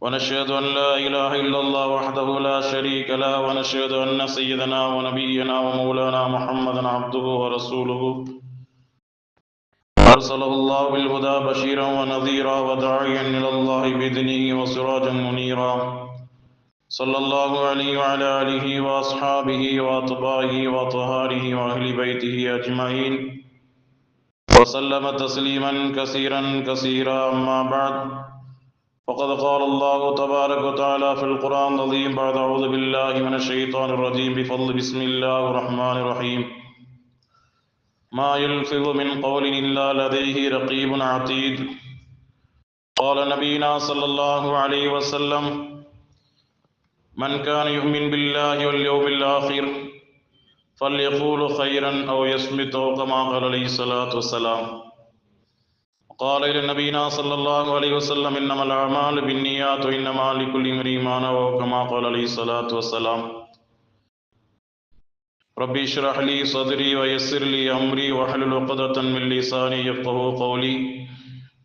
ونشهد أن لا إله إلا الله وحده لا شريك له ونشهد أن سيدنا ونبينا ومولانا محمدا عبده ورسوله. أرسله الله بالهدى بشيرا ونذيرا وداعيا إلى الله بإذنه وسراجا منيرا. صلى الله عليه وعلى آله وأصحابه وأتباعه وأطهاره وأهل بيته أجمعين. وسلم تسليما كثيرا كثيرا أما بعد. فقد قال الله تبارك وتعالى في القرآن العظيم بعد أعوذ بالله من الشيطان الرجيم بفضل بسم الله الرحمن الرحيم. ما يلفظ من قول إلا لديه رقيب عتيد. قال نبينا صلى الله عليه وسلم من كان يؤمن بالله واليوم الآخر فليقول خيرا أو يصمت كما قال عليه الصلاة والسلام. قال إلى نبينا صلى الله عليه وسلم، إنما الأعمال بالنيات وإنما لكل امرئ ما نوى. كما قال عليه الصلاة والسلام. ربي اشرح لي صدري ويسر لي أمري واحلل عقدة من لساني يفقه قولي.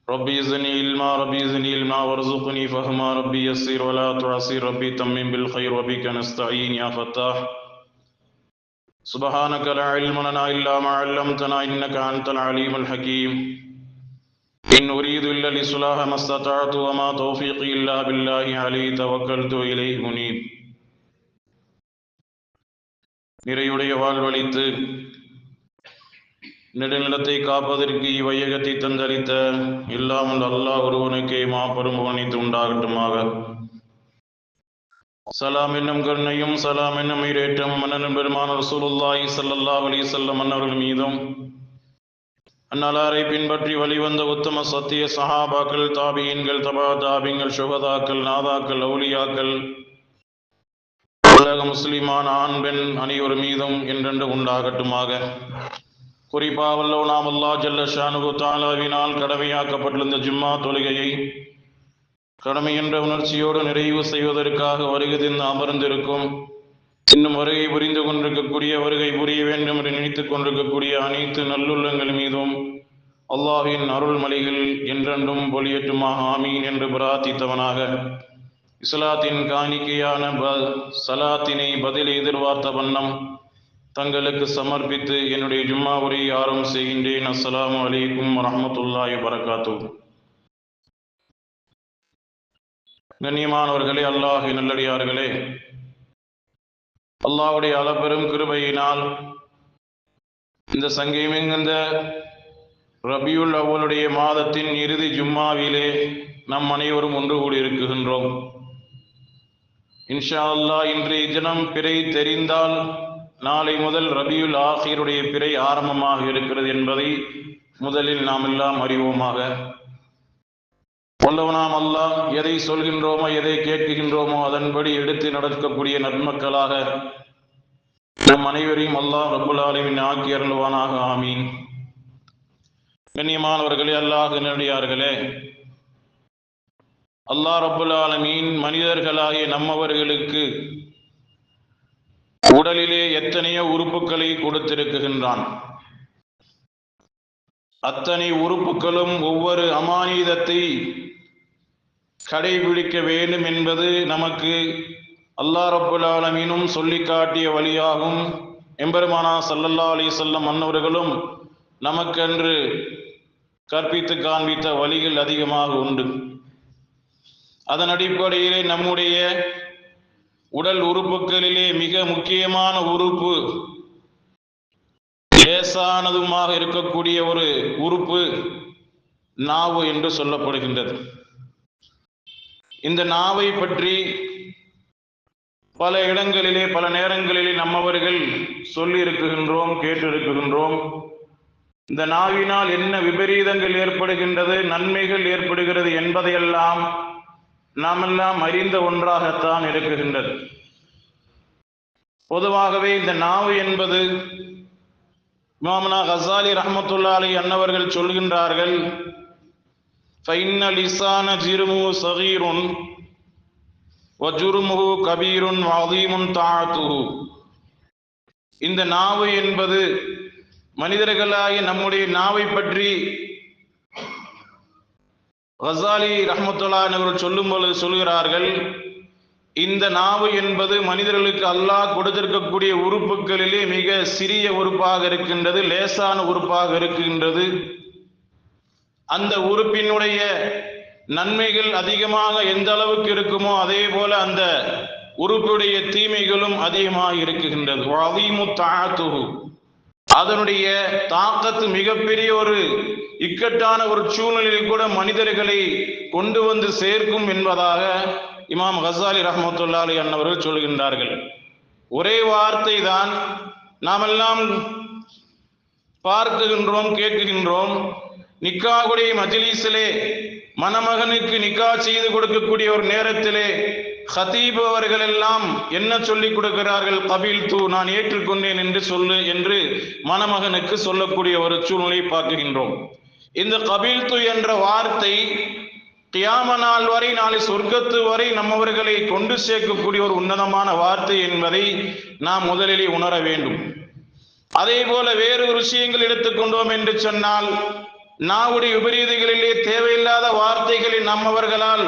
ربي زدني علما، ربي زدني علما وارزقني فهما. ربي يسر ولا تعسر، ربي تمم بالخير وبك نستعين يا فتاح. سبحانك لا علم لنا إلا ما علمتنا إنك أنت العليم الحكيم. إن أريد إلا الإصلاح ما استطعت وما توفيقي إلا بالله عليه توكلت إليه منيب நிறையுடைய வாழ்வழித்து நெடுநிலத்தை காப்பதற்கு இவ்வையகத்தை தந்தளித்த இல்லாமல் அல்லாஹ் ஒருவனுக்கே மாபெரும் கவனித்து உண்டாகட்டுமாக சலாம் என்னும் கருணையும் சலாம் என்னும் ஈரேற்றம் மன்னன் பெருமான ரசூலுல்லாஹி ஸல்லல்லாஹு அலைஹி வஸல்லம் மன்னர்கள் மீதும் அந்நலாரை பின்பற்றி வழிவந்த உத்தம சத்திய சஹாபாக்கள் தாபியன்கள் தபா தாபிங்கள் சுகதாக்கள் நாதாக்கள் அவுலியாக்கள் உலக முஸ்லிமான ஆண் பெண் அனைவர் மீதும் என்றென்று உண்டாகட்டுமாக. குறிப்பா வல்லோ நாம் அல்லா ஜல்ல ஷானுகு தாலாவினால் கடமையாக்கப்பட்டிருந்த ஜும்மா தொழுகையை கடமை என்ற உணர்ச்சியோடு நிறைவு செய்வதற்காக வருகை அமர்ந்திருக்கும் இன்னும் வருகை புரிந்து கொண்டிருக்கக்கூடிய வருகை புரிய வேண்டும் என்று நினைத்துக் கொண்டிருக்கக்கூடிய அனைத்து நல்லுள்ளங்கள் மீதும் அல்லாஹின் அருள் மலைகள் என்றென்றும் பொலியட்டுமாக ஆமீன் என்று பிரார்த்தித்தவனாக. இஸ்லாத்தின் காணிக்கையான ப சலாத்தினை பதில் எதிர்பார்த்த வண்ணம் தங்களுக்கு சமர்ப்பித்து என்னுடைய ஜும்மா உரை ஆரம்பம் செய்கின்றேன். அஸ்ஸலாமு அலைக்கும் வரமத்துல்லாஹி வரகாத்து கண்ணியமானவர்களே அல்லாஹி நல்லடியார்களே அல்லாவுடைய அளப்பெரும் கிருபையினால் இந்த சங்கமிகுந்த ரபியுல் அவளுடைய மாதத்தின் இறுதி ஜும்மாவிலே நம் அனைவரும் ஒன்று கூடியிருக்கின்றோம் இன்ஷா அல்லா இன்றைய தினம் பிறை தெரிந்தால் நாளை முதல் ரபியுல் ஆசியருடைய பிறை ஆரம்பமாக இருக்கிறது என்பதை முதலில் நாம் எல்லாம் அறிவோமாக. வல்லவனாம் அல்லாஹ் எதை சொல்கின்றோமோ எதை கேட்கின்றோமோ அதன்படி எடுத்து நடக்கக்கூடிய நன்மக்களாக நம் அனைவரையும் அல்லாஹ் ரபுல் ஆலமின் ஆக்கி அருள்வானாக ஆமீன். கண்ணியமானவர்களே அல்லாஹ் நடிகார்களே அல்லாஹ் ரபுல் ஆலமீன் மனிதர்களாகிய நம்மவர்களுக்கு உடலிலே எத்தனையோ உறுப்புகளை கொடுத்திருக்கின்றான். அத்தனை உறுப்புகளும் ஒவ்வொரு அமானிதத்தை கடைபிடிக்க வேண்டும் என்பது நமக்கு அல்லா ரப்புல் ஆலமீனும் சொல்லி காட்டிய வழியாகும். எம்பெருமானா சல்லல்லா அலி சொல்லம் மன்னவர்களும் நமக்கென்று கற்பித்து காண்பித்த வழிகள் அதிகமாக உண்டு. அதன் அடிப்படையிலே நம்முடைய உடல் உறுப்புகளிலே மிக முக்கியமான உறுப்பு லேசானதுமாக இருக்கக்கூடிய ஒரு உறுப்பு நாவு என்று சொல்லப்படுகின்றது. இந்த நாவை பற்றி பல இடங்களிலே பல நேரங்களிலே நம்மவர்கள் சொல்லி இருக்குகின்றோம் கேட்டிருக்கின்றோம் இந்த நாவினால் என்ன விபரீதங்கள் ஏற்படுகின்றது நன்மைகள் ஏற்படுகிறது என்பதையெல்லாம் நாமெல்லாம் அறிந்த ஒன்றாகத்தான் இருக்குகின்றது பொதுவாகவே இந்த நாவு என்பது இமாமனா ஹசாலி ரஹமத்துல்லாலி அன்னவர்கள் சொல்கின்றார்கள் فإن لسان ஜிருமு صغير வஜுருமுகு கபீருன் வாதீமுன் طاعته. இந்த நாவு என்பது மனிதர்களாகிய நம்முடைய நாவை பற்றி ஹசாலி ரஹமத்துல்லா அவர்கள் சொல்லும் பொழுது சொல்கிறார்கள் இந்த நாவு என்பது மனிதர்களுக்கு அல்லாஹ் கொடுத்திருக்கக்கூடிய உறுப்புகளிலே மிக சிறிய உறுப்பாக இருக்கின்றது லேசான உறுப்பாக இருக்கின்றது. அந்த உறுப்பினுடைய நன்மைகள் அதிகமாக எந்த அளவுக்கு இருக்குமோ அதே போல அந்த உறுப்புடைய தீமைகளும் அதிகமாக இருக்குகின்றது. அதனுடைய தாக்கத்து மிகப்பெரிய ஒரு இக்கட்டான ஒரு சூழ்நிலையில் கூட மனிதர்களை கொண்டு வந்து சேர்க்கும் என்பதாக இமாம் ஹசாலி ரஹமத்துல்லாலி அன்னவர்கள் சொல்கின்றார்கள். ஒரே வார்த்தை தான் நாமெல்லாம் பார்க்குகின்றோம் கேட்குகின்றோம். நிக்காகுடைய மஜ்லிஸிலே மணமகனுக்கு நிக்கா செய்து கொடுக்கக்கூடிய ஒரு நேரத்திலே ஹதீப் அவர்கள் எல்லாம் என்ன சொல்லிக் கொடுக்கிறார்கள்? கபில் தூ நான் ஏற்றுக்கொண்டேன் என்று சொல்லு என்று மணமகனுக்கு சொல்லக்கூடிய ஒரு சூழ்நிலை பார்க்குகின்றோம் இந்த கபில் து என்ற வார்த்தை கியாம நாள் வரை நாளை சொர்க்கத்து வரை நம்மவர்களை கொண்டு சேர்க்கக்கூடிய ஒரு உன்னதமான வார்த்தை என்பதை நாம் முதலிலே உணர வேண்டும். அதே போல வேறு விஷயங்கள் எடுத்துக்கொண்டோம் என்று சொன்னால் நாவுடைய விபரீதங்களிலே தேவையில்லாத வார்த்தைகளை நம்மவர்களால்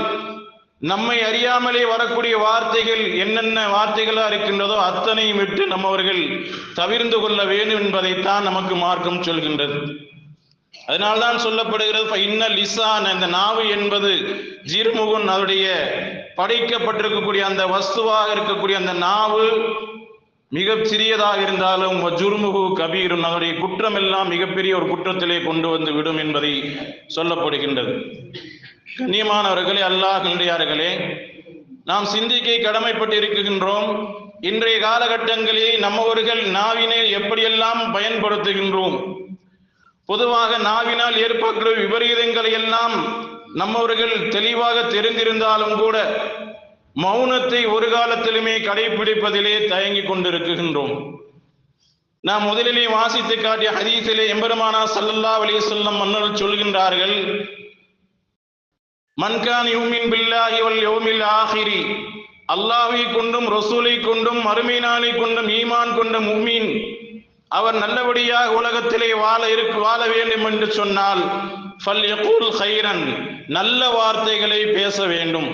நம்மை அறியாமலே வரக்கூடிய வார்த்தைகள் என்னென்ன வார்த்தைகளா இருக்கின்றதோ அத்தனையும் விட்டு நம்மவர்கள் தவிர்ந்து கொள்ள வேண்டும் என்பதைத்தான் நமக்கு மார்க்கம் சொல்கின்றது. அதனால்தான் சொல்லப்படுகிறது "ஃப இன்ன லிசான் இந்த நாவு என்பது ஜீர்முகன் அதனுடைய படைக்கப்பட்டிருக்கக்கூடிய அந்த வஸ்துவாக இருக்கக்கூடிய அந்த நாவு மிக சிறியதாக இருந்தாலும் ஜுர்முகு கபீரும் அதனுடைய குற்றம் எல்லாம் மிகப்பெரிய ஒரு குற்றத்திலே கொண்டு வந்து விடும் என்பதை சொல்லப்படுகின்றது. கண்ணியமானவர்களே அல்லாஹ் நாம் சிந்திக்க கடமைப்பட்டு இருக்கின்றோம் இன்றைய காலகட்டங்களில் நம்மவர்கள் நாவினை எப்படியெல்லாம் பயன்படுத்துகின்றோம்? பொதுவாக நாவினால் ஏற்படுகிற விபரீதங்களை எல்லாம் நம்மவர்கள் தெளிவாக தெரிந்திருந்தாலும் கூட மௌனத்தை ஒரு காலத்திலுமே கடைபிடிப்பதிலே தயங்கிக் கொண்டிருக்கின்றோம். நாம் முதலிலே வாசித்து காட்டிய ஹதீஸிலே எம்பெருமானா சல்லல்லா அலி வஸல்லம் மன்னர் சொல்கின்றார்கள் மன்கான் யூமின் பில்லாஹி வல் யோமில் ஆஹிரி. அல்லாஹை கொண்டும் ரசூலை கொண்டும் மறுமை நாளை கொண்டும் ஈமான் கொண்ட முஃமின் அவர் நல்லபடியாக உலகத்திலே வாழ இருக்கு வாழ வேண்டும் என்று சொன்னால் ஃபல் யகூல் ஹைரன் நல்ல வார்த்தைகளை பேச வேண்டும்.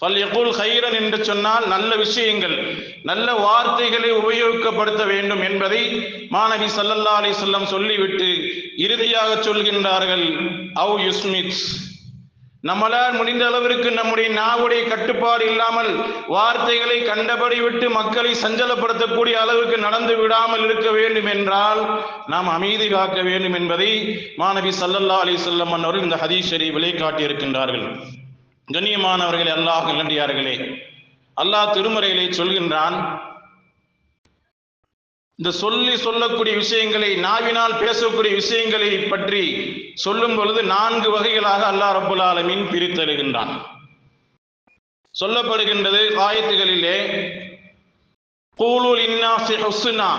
ஃபல் ஹைரன் என்று சொன்னால் நல்ல விஷயங்கள் நல்ல வார்த்தைகளை உபயோகப்படுத்த வேண்டும் என்பதை மாணவி சல்லல்லா அலி சொல்லம் சொல்லிவிட்டு இறுதியாக சொல்கின்றார்கள். அவ் யுஸ்மித் நம்மளால் முடிந்த அளவிற்கு நம்முடைய நாவுடைய கட்டுப்பாடு இல்லாமல் வார்த்தைகளை கண்டபடி விட்டு மக்களை சஞ்சலப்படுத்தக்கூடிய அளவுக்கு நடந்து விடாமல் இருக்க வேண்டும் என்றால் நாம் அமைதி காக்க வேண்டும் என்பதை மாணவி சல்லல்லா அலி சொல்லம் அவர்கள் இந்த ஹதீஸ் ஷரீஃபிலே காட்டியிருக்கின்றார்கள். கண்ணியமானவர்களே அல்லாஹ் நல்லடியார்களே. அல்லாஹ் திருமறையிலே சொல்கின்றான் இந்த சொல்லி சொல்லக்கூடிய விஷயங்களை நாவினால் பேசக்கூடிய விஷயங்களை பற்றி சொல்லும் பொழுது நான்கு வகைகளாக அல்லாஹ் ரப்புல் ஆலமின் பிரித்தருகின்றான் சொல்லப்படுகின்றது ஆயத்துகளிலே கூலுல் இன்னாசி ஹுஸ்னா.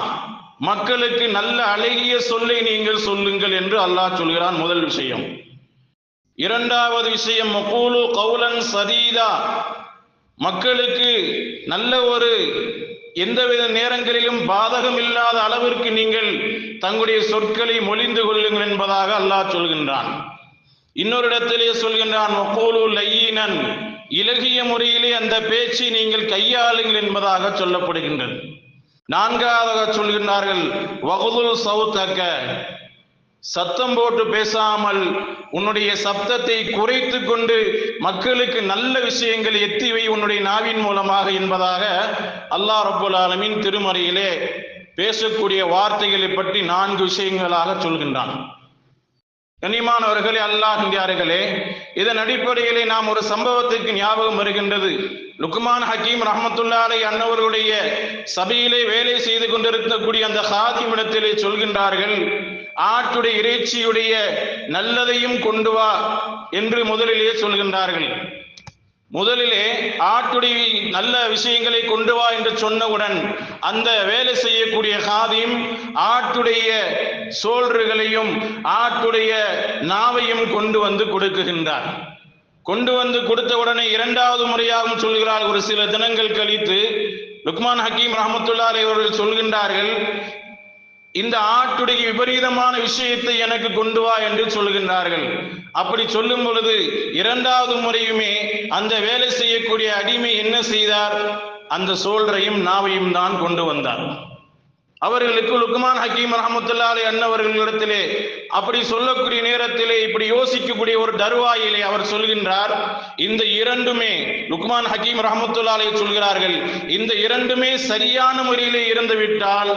மக்களுக்கு நல்ல அழகிய சொல்லை நீங்கள் சொல்லுங்கள் என்று அல்லாஹ் சொல்கிறான் முதல் விஷயம். இரண்டாவது விஷயம் மகூலு கௌலன் சதீதா. மக்களுக்கு நல்ல ஒரு எந்தவித நேரங்களிலும் பாதகம் இல்லாத அளவிற்கு நீங்கள் தங்களுடைய சொற்களை மொழிந்து கொள்ளுங்கள் என்பதாக அல்லாஹ் சொல்கின்றான். இன்னொரு இடத்திலே சொல்கின்றான் மகூலு லையினன். இலகிய முறையிலே அந்த பேச்சை நீங்கள் கையாளுங்கள் என்பதாக சொல்லப்படுகின்றது. நான்காவதாக சொல்கின்றார்கள் வகுதுல் சவுத்தக்க சத்தம் போட்டு பேசாமல் உன்னுடைய சப்தத்தை குறைத்து கொண்டு மக்களுக்கு நல்ல விஷயங்கள் எத்திவை உன்னுடைய நாவின் மூலமாக என்பதாக அல்லாஹ் ரபுல் ஆலமின் திருமறையிலே பேசக்கூடிய வார்த்தைகளை பற்றி நான்கு விஷயங்களாக சொல்கின்றான். கனிமானவர்களே அல்லாஹின்றார்களே இதன் அடிப்படையிலே நாம் ஒரு சம்பவத்திற்கு ஞாபகம் வருகின்றது. லுக்மான் ஹக்கீம் ரஹமத்துல்லாலை அன்னவர்களுடைய சபையிலே வேலை செய்து கொண்டிருக்கக்கூடிய அந்த ஹாதிமிடத்திலே சொல்கின்றார்கள் ஆட்டுடைய இறைச்சியுடைய நல்லதையும் கொண்டு வா என்று முதலிலே சொல்கின்றார்கள். முதலிலே ஆட்டுடைய நல்ல விஷயங்களை கொண்டு வா என்று சொன்னவுடன் அந்த வேலை செய்யக்கூடிய காதியும் ஆட்டுடைய சோல்றுகளையும் ஆட்டுடைய நாவையும் கொண்டு வந்து கொடுக்குகின்றார். கொண்டு வந்து கொடுத்த உடனே இரண்டாவது முறையாகவும் சொல்கிறார். ஒரு சில தினங்கள் கழித்து லுக்மான் ஹக்கீம் ரஹமத்துல்லா அவர்கள் சொல்கின்றார்கள் இந்த ஆட்டுடைய விபரீதமான விஷயத்தை எனக்கு கொண்டு வா என்று சொல்கின்றார்கள் அப்படி சொல்லும் பொழுது இரண்டாவது முறையுமே அந்த வேலை செய்யக்கூடிய அடிமை என்ன செய்தார்? அந்த சோல்றையும் நாவையும் தான் கொண்டு வந்தார். அவர்களுக்கு லுக்மான் ஹக்கீம் ரஹமத்துல்லாலே அன்னவர்களிடத்திலே அப்படி சொல்லக்கூடிய நேரத்திலே இப்படி யோசிக்கக்கூடிய ஒரு தருவாயிலே அவர் சொல்கின்றார் இந்த இரண்டுமே லுக்மான் ஹக்கீம் ரஹமத்துல்லாலே சொல்கிறார்கள் இந்த இரண்டுமே சரியான முறையிலே இருந்து விட்டால்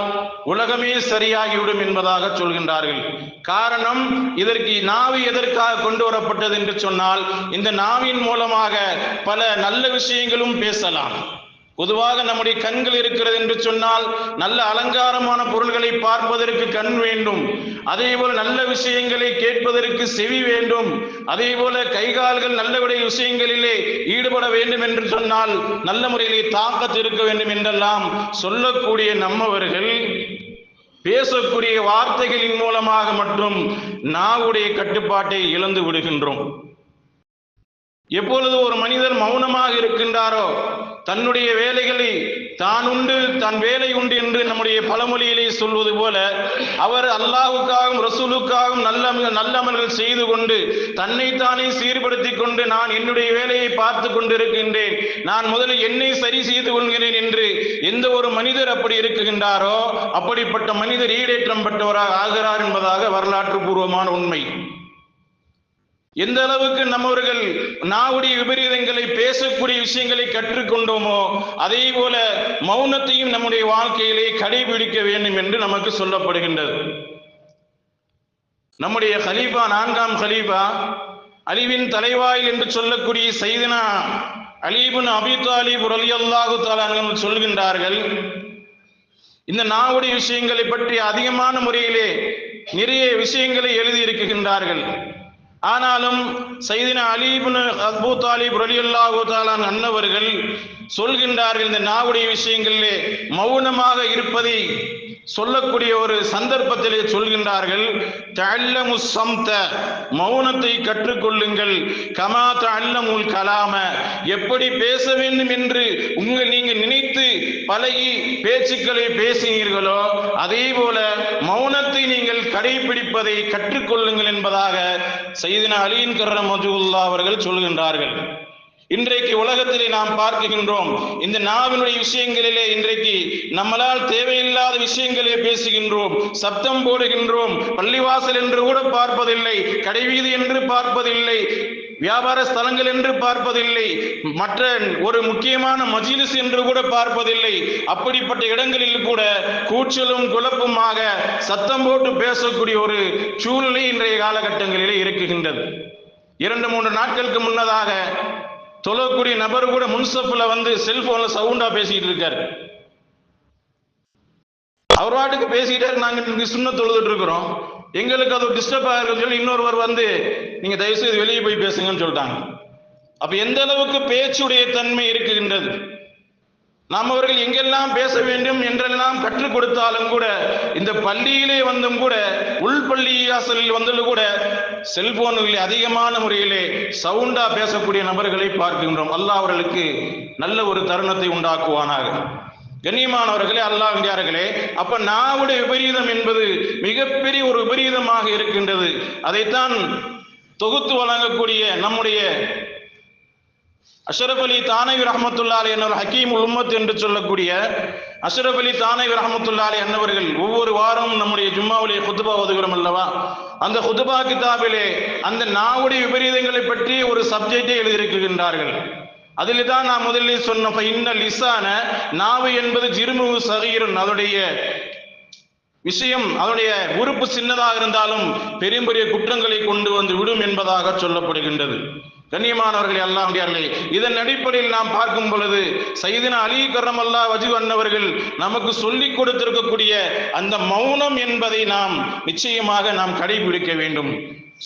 உலகமே சரியாகிவிடும் என்பதாக சொல்கின்றார்கள். காரணம் இதற்கு நாவி எதற்காக கொண்டு வரப்பட்டது என்று சொன்னால் இந்த நாவின் மூலமாக பல நல்ல விஷயங்களும் பேசலாம். பொதுவாக நம்முடைய கண்கள் இருக்கிறது என்று சொன்னால் நல்ல அலங்காரமான பொருள்களை பார்ப்பதற்கு கண் வேண்டும். அதே போல நல்ல விஷயங்களை கேட்பதற்கு செவி வேண்டும். அதே போல கைகால்கள் நல்ல விஷயங்களிலே ஈடுபட வேண்டும் என்று சொன்னால் நல்ல முறையிலே தாக்கத்து இருக்க வேண்டும் என்றெல்லாம் சொல்லக்கூடிய நம்மவர்கள் பேசக்கூடிய வார்த்தைகளின் மூலமாக மட்டும் நாவுடைய கட்டுப்பாட்டை இழந்து விடுகின்றோம். எப்பொழுது ஒரு மனிதர் மௌனமாக இருக்கின்றாரோ தன்னுடைய வேலைகளை தான் உண்டு தன் வேலை உண்டு என்று நம்முடைய பழமொழியிலே சொல்வது போல அவர் அல்லாஹுக்காகவும் ரசூலுக்காகவும் நல்ல நல்லமல்கள் செய்து கொண்டு தன்னைத்தானே சீர்படுத்தி கொண்டு நான் என்னுடைய வேலையை பார்த்து கொண்டிருக்கின்றேன் நான் முதலில் என்னை சரி செய்து கொள்கிறேன் என்று எந்த ஒரு மனிதர் அப்படி இருக்குகின்றாரோ அப்படிப்பட்ட மனிதர் ஈடேற்றம் பெற்றவராக ஆகிறார் என்பதாக வரலாற்று பூர்வமான உண்மை. எந்த அளவுக்கு நம்மவர்கள் நாவுடைய விபரீதங்களை பேசக்கூடிய விஷயங்களை கற்றுக்கொண்டோமோ அதே போல மௌனத்தையும் நம்முடைய வாழ்க்கையிலே கடைபிடிக்க வேண்டும் என்று நமக்கு சொல்லப்படுகின்றது. நம்முடைய ஹலீஃபா நான்காம் ஹலீஃபா அலிவின் தலைவாயில் என்று சொல்லக்கூடிய செய்தினா அலீபின் அபி தாலிப் அல்லாஹு தாலான்கள் சொல்கின்றார்கள் இந்த நாவுடைய விஷயங்களை பற்றி அதிகமான முறையிலே நிறைய விஷயங்களை எழுதியிருக்கின்றார்கள். ஆனாலும் சைதின அலீபின் அபூ தாலிப் ரலியல்லாஹு தாலான் அன்னவர்கள் சொல்கின்றார்கள் இந்த நாவுடைய விஷயங்களிலே மௌனமாக இருப்பதை சொல்லக்கூடிய ஒரு சந்தர்ப்பத்திலே சொல்கின்றார்கள் தல்லமு சம்த மௌனத்தை கற்றுக்கொள்ளுங்கள். கமா தல்லமுல் கலாம எப்படி பேச வேண்டும் என்று உங்கள் நீங்க நினைத்து பழகி பேச்சுக்களை பேசினீர்களோ அதே போல மௌனத்தை நீங்கள் கடைபிடிப்பதை கற்றுக்கொள்ளுங்கள் என்பதாக செய்தின அலியின் கர்ண மஜுல்லா அவர்கள் சொல்கின்றார்கள். இன்றைக்கு உலகத்திலே நாம் பார்க்கின்றோம். இந்த நாவினுடைய விஷயங்களிலே இன்றைக்கு நம்மளால் தேவையில்லாத விஷயங்களே பேசுகின்றோம். சப்தம் போடுகின்றோம். பள்ளிவாசல் என்று கூட பார்ப்பதில்லை. கடைவீதி என்று பார்ப்பதில்லை. வியாபார ஸ்தலங்கள் என்று பார்ப்பதில்லை. மற்ற ஒரு முக்கியமான மஜிலிஸ் என்று கூட பார்ப்பதில்லை. அப்படிப்பட்ட இடங்களில் கூட கூச்சலும் குழப்பமாக சத்தம் போட்டு பேசக்கூடிய ஒரு சூழ்நிலை இன்றைய காலகட்டங்களிலே இருக்குகின்றது. இரண்டு மூன்று நாட்களுக்கு முன்னதாக தொழக்கூடிய நபர் கூட முன்சப்பில் வந்து செல்போன்ல சவுண்டா பேசிட்டு இருக்காரு. அவர் வாட்டுக்கு பேசிட்டாரு நாங்க இங்க சுண்ண தொழுதுட்டு இருக்கிறோம். எங்களுக்கு அது டிஸ்டர்ப் ஆகுதுன்னு சொல்லி இன்னொருவர் வந்து நீங்க தயவுசெய்து வெளியே போய் பேசுங்கன்னு சொல்லிட்டாங்க. அப்ப எந்த அளவுக்கு பேச்சுடைய தன்மை இருக்குகின்றது? நாம் அவர்கள் எங்கெல்லாம் பேச வேண்டும் என்றெல்லாம் கற்றுக் கொடுத்தாலும் கூட இந்த பள்ளியிலே வந்தும் கூட உள் பள்ளி வாசலில் வந்தும் கூட செல்போன்களில் அதிகமான முறையிலே சவுண்டா பேசக்கூடிய நபர்களை பார்க்கின்றோம். அல்லாஹ் அவர்களுக்கு நல்ல ஒரு தருணத்தை உண்டாக்குவானாக. கண்ணியமானவர்களே அல்லாஹ்டியார்களே அப்ப நாவுடைய விபரீதம் என்பது மிகப்பெரிய ஒரு விபரீதமாக இருக்கின்றது. அதைத்தான் தொகுத்து வழங்கக்கூடிய நம்முடைய அஷரப் அலி தானவி ரஹமத்துல்லாலி என்னவர் ஹக்கீம் உம்மத் என்று சொல்லக்கூடிய அஷரப் அலி தானவி ரஹமத்துல்லாலி என்னவர்கள் ஒவ்வொரு வாரமும் நம்முடைய ஜும்மாவிலே குத்துபா ஒதுகிறோம் அல்லவா? அந்த குத்துபா கிதாபிலே அந்த நாவுடைய விபரீதங்களை பற்றி ஒரு சப்ஜெக்டை எழுதியிருக்கின்றார்கள். அதில் தான் நான் முதலில் சொன்ன இன்ன லிசான நாவு என்பது ஜிருமு சகீரன் அதனுடைய விஷயம் அதனுடைய உறுப்பு சின்னதாக இருந்தாலும் பெரிய பெரிய குற்றங்களை கொண்டு வந்து விடும் என்பதாக சொல்லப்படுகின்றது. கண்ணியமானவர்கள் அல்லாஹ்டியார்களே இதன் அடிப்படையில் நாம் பார்க்கும் பொழுது சைதின அலி கரம் அல்லா வஜு அன்னவர்கள் நமக்கு சொல்லிக் கொடுத்திருக்கக்கூடிய அந்த மௌனம் என்பதை நாம் நிச்சயமாக நாம் கடைபிடிக்க வேண்டும்.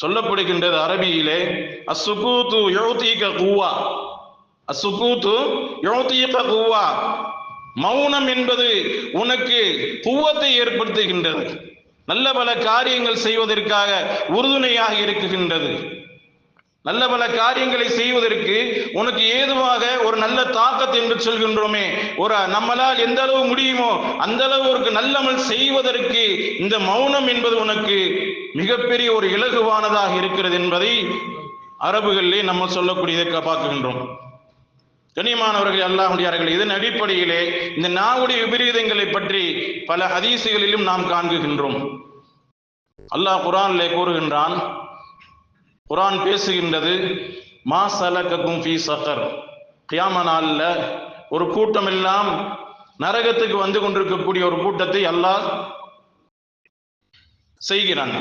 சொல்லப்படுகின்றது அரபியிலே அசுகூத்து யோதீக கூவா அசுகூத்து யோத்தியக கூவா மௌனம் என்பது உனக்கு குவத்தை ஏற்படுத்துகின்றது. நல்ல பல காரியங்கள் செய்வதற்காக உறுதுணையாக இருக்குகின்றது. நல்ல பல காரியங்களை செய்வதற்கு உனக்கு ஏதுவாக ஒரு நல்ல தாக்கத்தை என்று சொல்கின்றோமே. ஒரு நம்மளால் எந்த அளவு முடியுமோ அந்த அளவு ஒரு நல்லமல் செய்வதற்கு இந்த மௌனம் என்பது உனக்கு மிகப்பெரிய ஒரு இலகுவானதாக இருக்கிறது என்பதை அரபுகளிலே நம்ம சொல்லக்கூடியதை பார்க்கின்றோம். கனிமானவர்கள் அல்லாஹுடையார்கள் இதன் அடிப்படையிலே இந்த நாவுடைய விபரீதங்களை பற்றி பல ஹதீசுகளிலும் நாம் காண்கின்றோம். அல்லாஹ் குரானிலே கூறுகின்றான் குரான் பேசுகின்றது மா சலக்கக்கும் ஃபீ சஃபர். கியாம நாளில் ஒரு கூட்டம் எல்லாம் நரகத்துக்கு வந்து கொண்டிருக்கக்கூடிய ஒரு கூட்டத்தை அல்லாஹ் செய்கிறான்.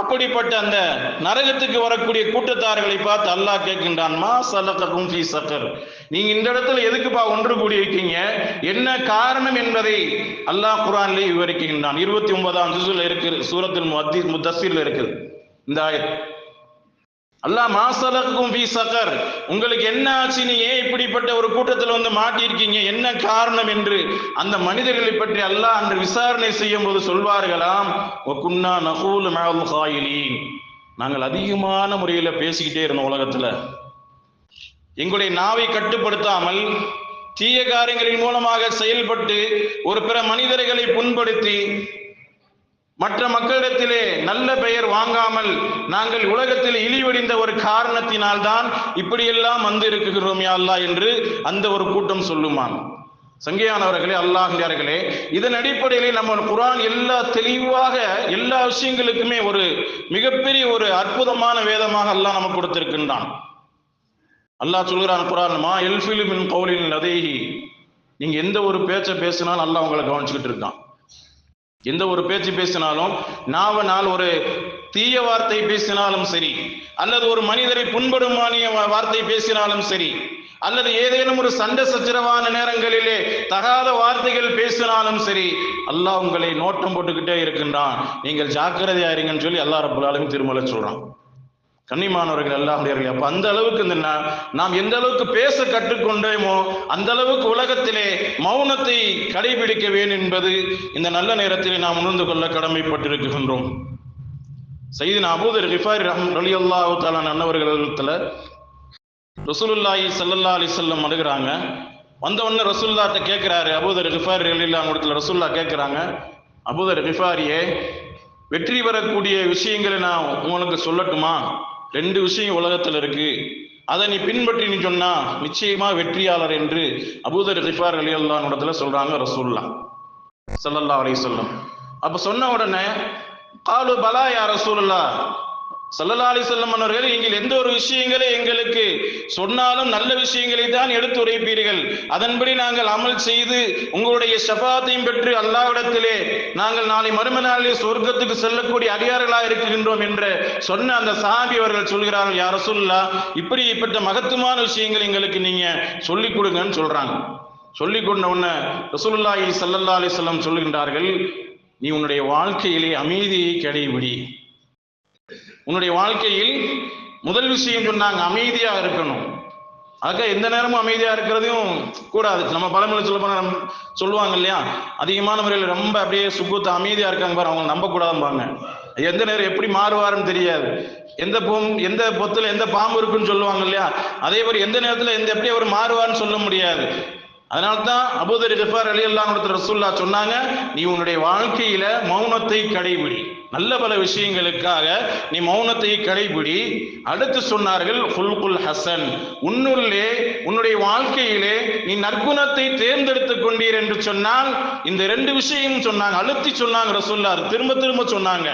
அப்படிப்பட்ட அந்த நரகத்துக்கு வரக்கூடிய கூட்டத்தார்களை பார்த்து அல்லாஹ் கேட்கின்றான் மா சலக்கக்கும் ஃபி சஃபர். நீங்க இந்த இடத்துல எதுக்குப்பா ஒன்று கூடி இருக்கீங்க? என்ன காரணம் என்பதை அல்லாஹ் குரான்லேயே விவரிக்கின்றான். இருபத்தி ஒன்பதாம் ஜுசுல இருக்குது சூரத்தில் முத்தி இருக்குது. இந்த ஆயிரம் அல்லாஹ் மாசலக்கும் பி சகர். உங்களுக்கு என்ன ஆச்சு? நீங்க ஏன் இப்படிப்பட்ட ஒரு கூட்டத்தில் வந்து மாட்டியிருக்கீங்க? என்ன காரணம் என்று அந்த மனிதர்களை பற்றி அல்லாஹ் அன்று விசாரணை செய்யும் போது சொல்வார்களாம் குன்னா நகூல் மேல் ஹாயிலீன் நாங்கள் அதிகமான முறையில் பேசிக்கிட்டே இருந்தோம் உலகத்துல. எங்களுடைய நாவை கட்டுப்படுத்தாமல் தீய காரியங்களின் மூலமாக செயல்பட்டு ஒரு பிற மனிதர்களை புண்படுத்தி மற்ற மக்களிடத்திலே நல்ல பெயர் வாங்காமல் நாங்கள் உலகத்தில் இழிவடைந்த ஒரு காரணத்தினால்தான் இப்படியெல்லாம் வந்து இருக்குகிறோம் அல்லாஹ் என்று அந்த ஒரு கூட்டம் சொல்லுமான் சங்கையானவர்களே அல்லாஹியார்களே இதன் அடிப்படையிலே நம்ம குரான் எல்லா தெளிவாக எல்லா விஷயங்களுக்குமே ஒரு மிகப்பெரிய ஒரு அற்புதமான வேதமாக அல்லாஹ் நமக்கு கொடுத்திருக்கின்றான். அல்லாஹ் சொல்கிறான் குரான் மா எல்ஃபிலிமின் மின் கௌலின் லதேஹி. நீங்க எந்த ஒரு பேச்சை பேசினாலும் அல்லாஹ் உங்களை கவனிச்சுக்கிட்டு இருக்கான். எந்த ஒரு பேச்சு பேசினாலும் நாவனால் ஒரு தீய வார்த்தை பேசினாலும் சரி அல்லது ஒரு மனிதரை புண்படுமானிய வார்த்தை பேசினாலும் சரி அல்லது ஏதேனும் ஒரு சண்டை சச்சரவான நேரங்களிலே தகாத வார்த்தைகள் பேசினாலும் சரி அல்லாஹ் உங்களை நோட்டம் போட்டுக்கிட்டே இருக்கின்றான். நீங்கள் ஜாக்கிரதையா இருங்கன்னு சொல்லி அல்லா ரபுல்லாலும் திருமலை சொல்றான். கண்ணிமானவர்கள் அல்லாஹுடையவர்கள் அப்ப அந்த அளவுக்கு இந்த நாம் எந்த அளவுக்கு பேச கற்றுக்கொண்டோமோ அந்த அளவுக்கு உலகத்திலே மௌனத்தை கடைபிடிக்க வேண்டும் என்பது இந்த நல்ல நேரத்திலே நாம் உணர்ந்து கொள்ள கடமைப்பட்டிருக்கின்றோம். செய்தின் அபூதர் ரிஃபாரி ரஹம் அலி அல்லாஹு தாலான் அன்னவர்களத்துல ரசூலுல்லாஹி சல்லல்லா அலி செல்லம் அணுகிறாங்க. வந்த உடனே ரசூல்லாட்ட கேட்கிறாரு அபூதர் ரிஃபாரி அலில்லா இடத்துல ரசூல்லா கேட்கிறாங்க அபூதர் ரிஃபாரியே வெற்றி பெறக்கூடிய விஷயங்களை நான் உங்களுக்கு சொல்லட்டுமா? ரெண்டு விஷயம் உலகத்தில் இருக்கு. அதை நீ பின்பற்றி நீ சொன்னா நிச்சயமா வெற்றியாளர் என்று அபூதர் ரிஃபார் அலி அல்லாஹ் சொல்றாங்க ரசூல்லா சல்லல்லா அலி சொல்லம் அப்ப சொன்ன உடனே காலு பலா யா ரசூல்லா சல்லல்லா அலி செல்லம் அவர்கள் நீங்கள் எந்த ஒரு விஷயங்களை எங்களுக்கு சொன்னாலும் நல்ல விஷயங்களை தான் எடுத்து உரைப்பீர்கள். அதன்படி நாங்கள் அமல் செய்து உங்களுடைய ஷபாத்தையும் பெற்று அல்லாவிடத்திலே நாங்கள் நாளை மறும நாளிலே சொர்க்கத்துக்கு செல்லக்கூடிய அடியார்களாக இருக்கின்றோம் என்று சொன்ன அந்த சாபி அவர்கள் சொல்கிறார்கள் யார சொல்லா இப்படிப்பட்ட மகத்துவமான விஷயங்கள் எங்களுக்கு நீங்க சொல்லிக் கொடுங்கன்னு சொல்றாங்க. சொல்லிக் கொண்ட உன்ன ரசூலுல்லாஹி சல்லல்லா அலிஸ்லாம் சொல்லுகின்றார்கள் நீ உன்னுடைய வாழ்க்கையிலே அமைதியை கடைபிடி. உன்னுடைய வாழ்க்கையில் முதல் விஷயம் சொன்னாங்க அமைதியா இருக்கணும். அதுக்காக எந்த நேரமும் அமைதியா இருக்கிறதையும் கூடாது. நம்ம பழமொழி சொல்ல போனா சொல்லுவாங்க இல்லையா? அதிகமான முறையில் ரொம்ப அப்படியே சுக்குத்து அமைதியா இருக்காங்க பாரு அவங்க நம்ப கூடாதும்பாங்க எந்த நேரம் எப்படி மாறுவாருன்னு தெரியாது. எந்த பொம் எந்த பொத்துல எந்த பாம்பு இருக்குன்னு சொல்லுவாங்க இல்லையா? அதே மாதிரி எந்த நேரத்துல எந்த எப்படி அவர் மாறுவார்னு சொல்ல முடியாது. அதனால தான் அபூதர் ஜஃபார் அலி அல்லா ரசூல்லா சொன்னாங்க நீ உன்னுடைய வாழ்க்கையில மௌனத்தை கடைபிடி. நல்ல பல விஷயங்களுக்காக நீ மௌனத்தை கடைபிடி. அடுத்து சொன்னார்கள் ஹுல்குல் ஹசன் உன்னுள்ளே உன்னுடைய வாழ்க்கையிலே நீ நற்குணத்தை தேர்ந்தெடுத்துக் கொண்டீர் என்று சொன்னால் இந்த ரெண்டு விஷயம் சொன்னாங்க. அழுத்தி சொன்னாங்க ரசூல்லார் திரும்ப திரும்ப சொன்னாங்க.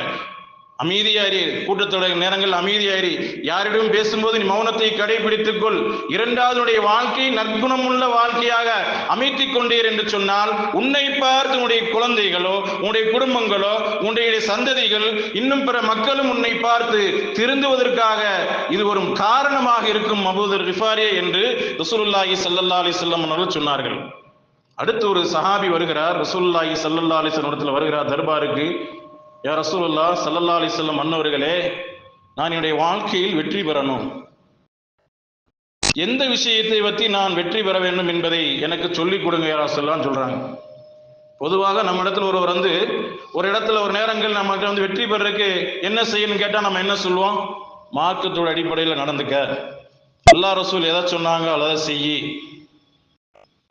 அமைதியாரி கூட்டத்தோட நேரங்கள் அமைதியாரி யாரிடம் பேசும்போது நீ மௌனத்தை கடைபிடித்துக் கொள் இரண்டாவதுடைய வாழ்க்கை நற்குணமுள்ள வாழ்க்கையாக அமைத்துக் கொண்டீர் என்று சொன்னால் உன்னை பார்த்து உன்னுடைய குழந்தைகளோ உன்னுடைய குடும்பங்களோ உன்னுடைய சந்ததிகள் இன்னும் பிற மக்களும் உன்னை பார்த்து திருந்துவதற்காக இது ஒரு காரணமாக இருக்கும் அபூதர் ரிஃபாரியே என்று ரசூலுல்லாஹி சல்லல்லா அலிசல்லம் அவர்கள் சொன்னார்கள். அடுத்து ஒரு சஹாபி வருகிறார். ரசூல்லாஹி சல்லல்லா அலிஸ்லம் இடத்துல வருகிறார். தர்பாருக்கு. யா ரசூலுல்லா சல்லல்லா அலிசல்லம் அன்னவர்களே நான் என்னுடைய வாழ்க்கையில் வெற்றி பெறணும். எந்த விஷயத்தை பற்றி நான் வெற்றி பெற வேண்டும் என்பதை எனக்கு சொல்லிக் கொடுங்க யாரா சொல்லலாம் சொல்கிறாங்க பொதுவாக நம்ம இடத்துல ஒருவர் வந்து ஒரு இடத்துல ஒரு நேரங்கள் நம்மகிட்ட வந்து வெற்றி பெறறதுக்கு என்ன செய்யணும்னு கேட்டால் நம்ம என்ன சொல்லுவோம்? மார்க்கத்தோட அடிப்படையில் நடந்துக்க. அல்லாஹ் ரசூல் எதை சொன்னாங்க அதை செய்யி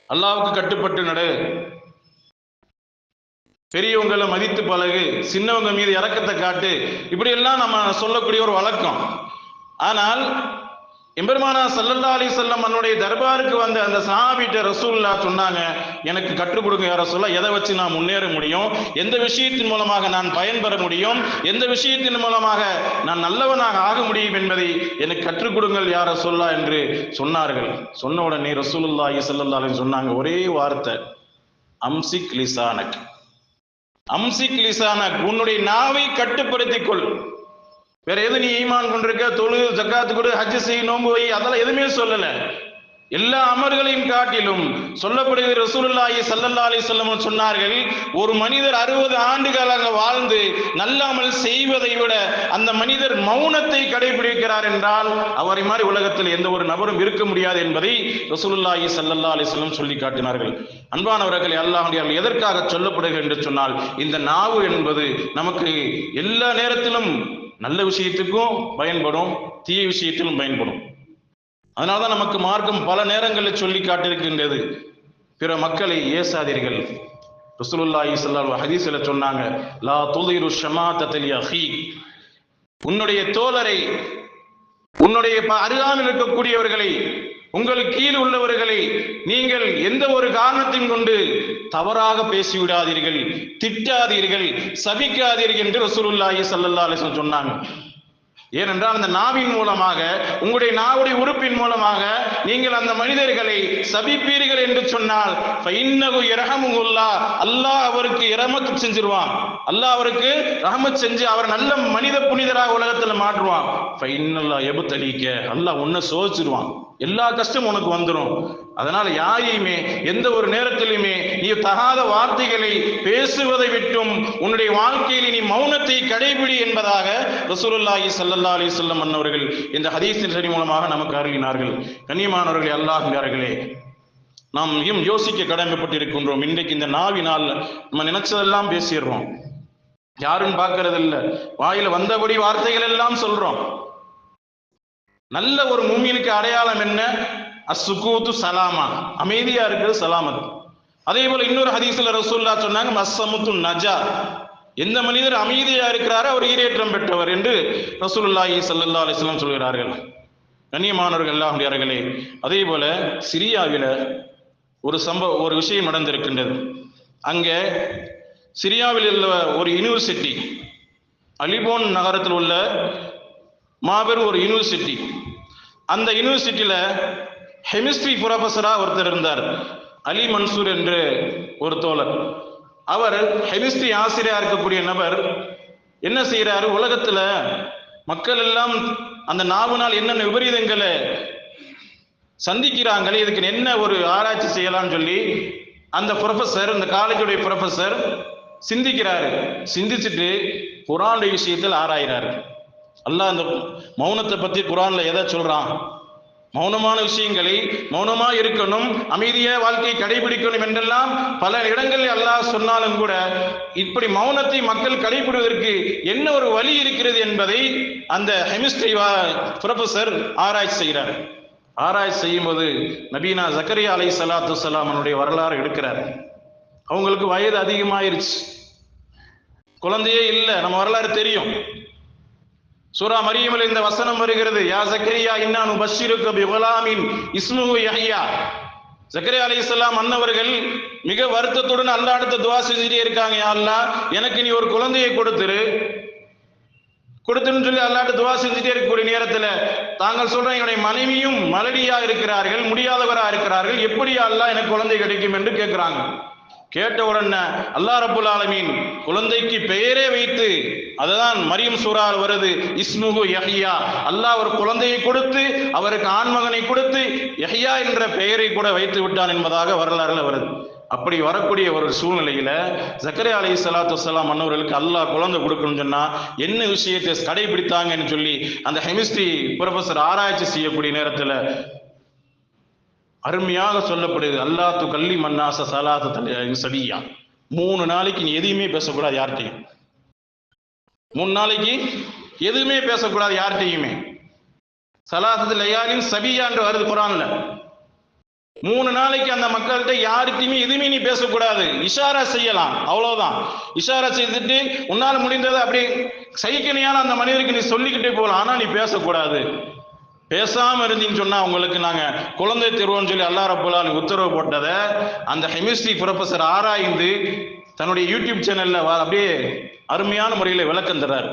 அல்லாவுக்கு கட்டுப்பட்டு நடு. பெரியவங்களை மதித்து பழகு சின்னவங்க மீது இறக்கத்தை காட்டு இப்படி எல்லாம் நம்ம சொல்லக்கூடிய ஒரு வழக்கம். ஆனால் எம்பெருமானா சல்லல்லா அலி செல்லம் என்னுடைய தர்பாருக்கு வந்த அந்த சாபிட்ட ரசூல்லா சொன்னாங்க எனக்கு கற்றுக் கொடுங்க யார சொல்ல எதை வச்சு நான் முன்னேற முடியும் எந்த விஷயத்தின் மூலமாக நான் பயன்பெற முடியும் எந்த விஷயத்தின் மூலமாக நான் நல்லவனாக ஆக முடியும் என்பதை எனக்கு கற்றுக் கொடுங்கள் யார சொல்லா என்று சொன்னார்கள். சொன்ன உடனே ரசூலுல்லாஹி அலி சொன்னாங்க ஒரே வார்த்தை அம்சிக் லிசானக் அம்சிக் லிசானக் உன்னுடைய நாவை கட்டுப்படுத்திக் கொள் வேற எது நீ ஈமான் கொண்டிருக்க? தொழு ஜக்காத்து கொடு ஹஜ் செய் நோன்பு வை அதெல்லாம் எதுவுமே சொல்லல. எல்லா அமர்களையும் காட்டிலும் சொல்லப்படுகிற ரசூலுல்லாஹி ஸல்லல்லாஹு அலைஹி வஸல்லம் சொன்னார்கள் ஒரு மனிதர் அறுபது ஆண்டுகளாக வாழ்ந்து நல்லாமல் செய்வதை விட அந்த மனிதர் மௌனத்தை கடைபிடிக்கிறார் என்றால் அவரை மாதிரி உலகத்தில் எந்த ஒரு நபரும் இருக்க முடியாது என்பதை ரசூலுல்லாஹி சல்லல்லா அலைஹி வஸல்லம் சொல்லி காட்டினார்கள். அன்பானவர்களே அல்லாஹ்வுடைய எதற்காக சொல்லப்படுகிறது என்று சொன்னால் இந்த நாவு என்பது நமக்கு எல்லா நேரத்திலும் நல்ல விஷயத்துக்கும் பயன்படும் தீய விஷயத்திலும் பயன்படும். அதனால்தான் நமக்கு மார்க்கம் பல நேரங்களில் சொல்லி காட்டியிருக்கின்றது. பிற மக்களை ஏசாதீர்கள். ரசூலுல்லாஹி ஸல்லல்லாஹு ஹதீஸ்ல சொன்னாங்க லா துலிரு ஷமாத்தல் அஹீ உன்னுடைய தோழரை உன்னுடைய ப- இருக்கக்கூடியவர்களை உங்கள் கீழ் உள்ளவர்களை நீங்கள் எந்த ஒரு காரணத்தையும் கொண்டு தவறாக பேசிவிடாதீர்கள் திட்டாதீர்கள் சபிக்காதீர்கள் என்று ரசூலுல்லாஹி ஸல்லல்லாஹு அலைஹி சொன்னாங்க. ஏனென்றால் அந்த நாவின் மூலமாக உங்களுடைய நாவுடைய உறுப்பின் மூலமாக நீங்கள் அந்த மனிதர்களை சபிப்பீர்கள் என்று சொன்னால் ஃபைன்னகு இரஹமுல்லா அல்லாஹ் அவருக்கு இரமத்து செஞ்சிருவான். அல்லாஹ் அவருக்கு ரஹமத் செஞ்சு அவர் நல்ல மனித புனிதராக உலகத்துல மாற்றுவான். ஃபைன்னல்லா எபுத்தலிக்க. அல்லாஹ் உன்னை சோதிச்சிருவான். எல்லா கஷ்டமும் உனக்கு வந்துடும் அதனால யாரையுமே எந்த ஒரு நேரத்திலுமே நீ தகாத வார்த்தைகளை பேசுவதை விட்டும் உன்னுடைய வாழ்க்கையில் நீ மௌனத்தை கடைபிடி என்பதாக ரசூலுல்லாஹி சல்லல்லா அலி சொல்லம் அன்னவர்கள் இந்த ஹதீஸின் சரி மூலமாக நமக்கு அருகினார்கள் கண்ணியமானவர்களே அல்லாஹ்ங்கார்களே நாம் மிகவும் யோசிக்க கடமைப்பட்டிருக்கின்றோம். இன்றைக்கு இந்த நாவினால் நம்ம நினைச்சதெல்லாம் பேசிடுறோம். யாரும் பார்க்கறது இல்ல வாயில வந்தபடி வார்த்தைகள் எல்லாம் சொல்றோம். நல்ல ஒரு மூமியனுக்கு அடையாளம் என்ன? அசுகூத்து சலாமா. அமைதியா இருக்கிறது சலாமத். அதே போல இன்னொரு ஹதீஸ்ல ரசூல்லா சொன்னாங்க மஸ்ஸமுத்து நஜா. எந்த மனிதர் அமைதியா இருக்கிறாரோ அவர் ஈரேற்றம் பெற்றவர் என்று ரசூலுல்லாஹி சல்லா அலிஸ்லாம் சொல்கிறார்கள். கண்ணியமானவர்கள் அல்லாஹ்வுடையார்களே அதே போல சிரியாவில ஒரு சம்பவ ஒரு விஷயம் நடந்திருக்கின்றது. அங்கே சிரியாவில் உள்ள ஒரு யூனிவர்சிட்டி அலிபோன் நகரத்தில் உள்ள மாபெரும் ஒரு யூனிவர்சிட்டி அந்த யூனிவர்சிட்டியில் ஹெமிஸ்ட்ரி ப்ரொஃபஸராக ஒருத்தர் இருந்தார் அலி மன்சூர் என்று ஒரு தோழர். அவர் ஹெமிஸ்ட்ரி ஆசிரியராக இருக்கக்கூடிய நபர் என்ன செய்கிறாரு உலகத்தில் மக்கள் எல்லாம் அந்த நாவுனால் என்னென்ன விபரீதங்களை சந்திக்கிறாங்களே இதுக்கு என்ன ஒரு ஆராய்ச்சி செய்யலாம்னு சொல்லி அந்த ப்ரொஃபஸர் இந்த காலேஜுடைய ப்ரொஃபஸர் சிந்திக்கிறாரு. சிந்திச்சுட்டு குரானுடைய விஷயத்தில் ஆராயிறாரு. அல்லாஹ் அந்த மௌனத்தை பத்தி குரான்ல எதை சொல்றான்? மௌனமான விஷயங்களை மௌனமா இருக்கணும் அமைதிய வாழ்க்கையை கடைபிடிக்கணும் என்றெல்லாம் பல இடங்களில் அல்லாஹ் சொன்னாலும் கூட இப்படி மௌனத்தை மக்கள் கடைபிடுவதற்கு என்ன ஒரு வழி இருக்கிறது என்பதை அந்த ஹெமிஸ்ட்ரி ப்ரொஃபசர் ஆராய்ச்சி செய்கிறார். ஆராய்ச்சி செய்யும் போது நபீனா ஜக்கரியா அலை சலாத்து சலாமனுடைய வரலாறு எடுக்கிறார். அவங்களுக்கு வயது அதிகமாயிருச்சு. குழந்தையே இல்லை நம்ம வரலாறு தெரியும். சூரா மரியமில் இந்த வசனம் வருகிறது யா சக்கரியா இன்னானு பஷீருக்கு பிகுலாமின் இஸ்முஹு யஹ்யா? அலி இஸ்லாம் அன்னவர்கள் மிக வருத்தத்துடன் அல்லாடுத்த துவா செஞ்சுட்டே இருக்காங்க யா எனக்கு நீ ஒரு குழந்தையை கொடுத்துரு. கொடுத்துன்னு சொல்லி அல்லாட்ட துவா செஞ்சுட்டே இருக்கக்கூடிய நேரத்துல தாங்கள் சொல்ற என்னுடைய மனைவியும் மலடியா இருக்கிறார்கள் முடியாதவரா இருக்கிறார்கள். எப்படி அல்லா எனக்கு குழந்தை கிடைக்கும் என்று கேட்கிறாங்க கேட்டவுடனே அல்லா ரபுல் ஆலமீன் குழந்தைக்கு பெயரே வைத்து அதுதான் மரியம் சூறால் வருது. இஸ்முகு யஹியா. அல்லாஹ் ஒரு குழந்தையை கொடுத்து அவருக்கு ஆண்மகனை கொடுத்து யஹியா என்ற பெயரை கூட வைத்து விட்டான் என்பதாக வரலாறுல வருது. அப்படி வரக்கூடிய ஒரு சூழ்நிலையில ஜக்கரே அலி சலாத்து வலாம் மன்னவர்களுக்கு அல்லாஹ் குழந்தை கொடுக்கணும்னு சொன்னா என்ன விஷயத்தை கடைபிடித்தாங்கன்னு சொல்லி அந்த ஹெமிஸ்ட்ரி ப்ரொஃபஸர் ஆராய்ச்சி செய்யக்கூடிய நேரத்துல அருமையாக சொல்லப்படுது அல்லாத்து கல்லி மன்னாச சலாத்து தலை மூணு நாளைக்கு நீ எதையுமே பேசக்கூடாது யார்கிட்டையும். மூணு நாளைக்கு எதுவுமே பேசக்கூடாது யார்கிட்டையுமே. சலாத்து லையாலின் சபியான்று வருது குரான்ல. மூணு நாளைக்கு அந்த மக்கள்கிட்ட யார்கிட்டயுமே எதுவுமே நீ பேசக்கூடாது. இஷாரா செய்யலாம். அவ்வளவுதான். இஷாரா செய்துட்டு உன்னால் முடிந்ததை அப்படி சைக்கணியான அந்த மனிதருக்கு நீ சொல்லிக்கிட்டே போகலாம். ஆனால் நீ பேசக்கூடாது. பேசாம இருந்தீங்கன்னு சொன்னா உங்களுக்கு நாங்க குழந்தை திருவோன்னு சொல்லி அல்லா ரபுல்லாலி உத்தரவு போட்டதை அந்த கெமிஸ்ட்ரி ப்ரொஃபஸர் ஆராய்ந்து தன்னுடைய யூடியூப் சேனல்ல வா- அப்படியே அருமையான முறையில் விளக்கம் தர்றாரு.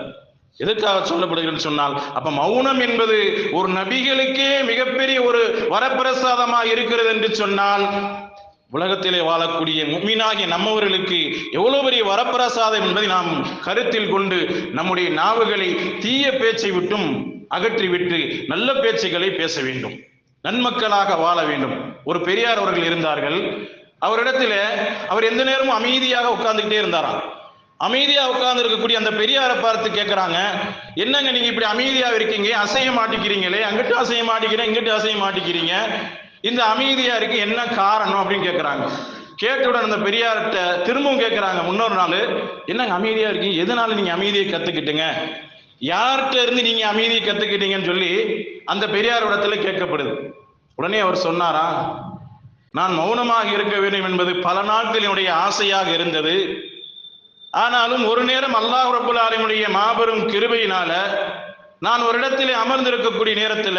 எதுக்காக சொல்லப்படுகிறதுன்னு சொன்னால் அப்ப மௌனம் என்பது ஒரு நபிகளுக்கே மிகப்பெரிய ஒரு வரப்பிரசாதமா இருக்கிறது என்று சொன்னால் உலகத்திலே வாழக்கூடிய முக்மீனாகிய நம்மவர்களுக்கு எவ்வளவு பெரிய வரப்பிரசாதம் என்பதை நாம் கருத்தில் கொண்டு நம்முடைய நாவுகளை தீய பேச்சை விட்டும் அகற்றிவிட்டு நல்ல பேச்சுகளை பேச வேண்டும். நன்மக்களாக வாழ வேண்டும். ஒரு பெரியார் அவர்கள் இருந்தார்கள். அவரிடத்துல அவர் எந்த நேரமும் அமைதியாக உட்கார்ந்துகிட்டே இருந்தாராம். அமைதியா உட்கார்ந்து இருக்கக்கூடிய அந்த பெரியாரை பார்த்து கேட்கறாங்க என்னங்க நீங்க இப்படி அமைதியா இருக்கீங்க? அசைய மாட்டிக்கிறீங்களே? அங்கிட்டு அசைய மாட்டிக்கிறேன் இங்கிட்டு அசைய மாட்டிக்கிறீங்க? இந்த அமைதியா இருக்கு என்ன காரணம்? அப்படின்னு கேட்கறாங்க. கேட்டவுடன் அந்த பெரியார்கிட்ட திரும்பவும் கேட்கறாங்க முன்னொரு நாள் என்னங்க அமைதியா இருக்கீங்க? எதனால நீங்க அமைதியை கத்துக்கிட்டுங்க? யார்கிட்ட இருந்து நீங்க அமைதியை கத்துக்கிட்டீங்கன்னு சொல்லி அந்த பெரியார் இடத்துல கேட்கப்படுது. உடனே அவர் சொன்னாரா நான் மௌனமாக இருக்க வேண்டும் என்பது பல நாட்கள் என்னுடைய ஆசையாக இருந்தது. ஆனாலும் ஒரு நேரம் அல்லாஹ் ரபுல் ஆலமுடைய மாபெரும் கிருபையினால நான் ஒரு இடத்துல அமர்ந்திருக்கக்கூடிய நேரத்துல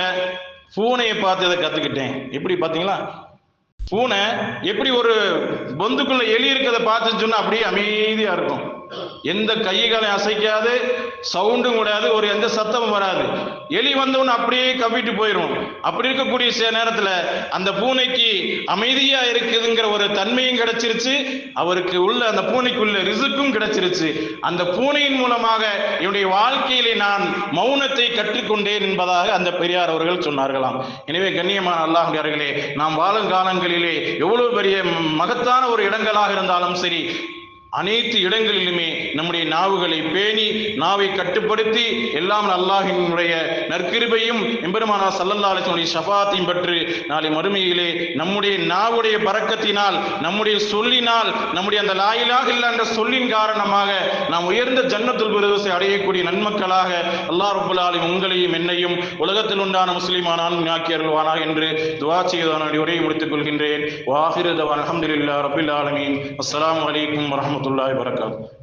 பூனையை பார்த்து அதை கத்துக்கிட்டேன். எப்படி பாத்தீங்களா பூனை எப்படி ஒரு பொந்துக்குள்ள எலி இருக்கிறத பார்த்துன்னு சொன்னா அப்படியே அமைதியா இருக்கும். எந்த கைகளை அசைக்காது சவுண்டும் கூடாது ஒரு எந்த சத்தமும் வராது. எலி வந்தவன் அப்படியே கவிட்டு போயிடும் அப்படி இருக்கக்கூடிய சில நேரத்துல அந்த பூனைக்கு அமைதியா இருக்குதுங்கிற ஒரு தன்மையும் கிடைச்சிருச்சு. அவருக்கு உள்ள அந்த பூனைக்குள்ள ரிசுக்கும் கிடைச்சிருச்சு. அந்த பூனையின் மூலமாக என்னுடைய வாழ்க்கையிலே நான் மௌனத்தை கற்றுக்கொண்டேன் என்பதாக அந்த பெரியார் அவர்கள் சொன்னார்களாம். எனவே கண்ணியமான அல்லாஹர்களே நாம் வாழும் காலங்களிலே எவ்வளவு பெரிய மகத்தான ஒரு இடங்களாக இருந்தாலும் சரி அனைத்து இடங்களிலுமே நம்முடைய நாவுகளை பேணி நாவை கட்டுப்படுத்தி எல்லாம் அல்லாஹினுடைய நற்கிருபையும் எம்பெருமானா சல்லல்லா அலிஸ்வனுடைய ஷஃபாத்தையும் பெற்று நாளை மறுமையிலே நம்முடைய நாவுடைய பறக்கத்தினால் நம்முடைய சொல்லினால் நம்முடைய அந்த லாயிலாக இல்ல என்ற சொல்லின் காரணமாக நாம் உயர்ந்த ஜன்னத்துல் பிரதோசை அடையக்கூடிய நன்மக்களாக அல்லாஹ் ரபுல்லாலும் உங்களையும் என்னையும் உலகத்தில் உண்டான முஸ்லிமானான் ஆக்கி அருள்வானாக என்று துவா செய்தவனுடைய உரையை முடித்துக் கொள்கின்றேன். வாஹிரு அஹமதுல்லா அலமதுல்லா ரபில் ஆலமீன். அஸ்ஸலாமு اللہ وبرکاتہ۔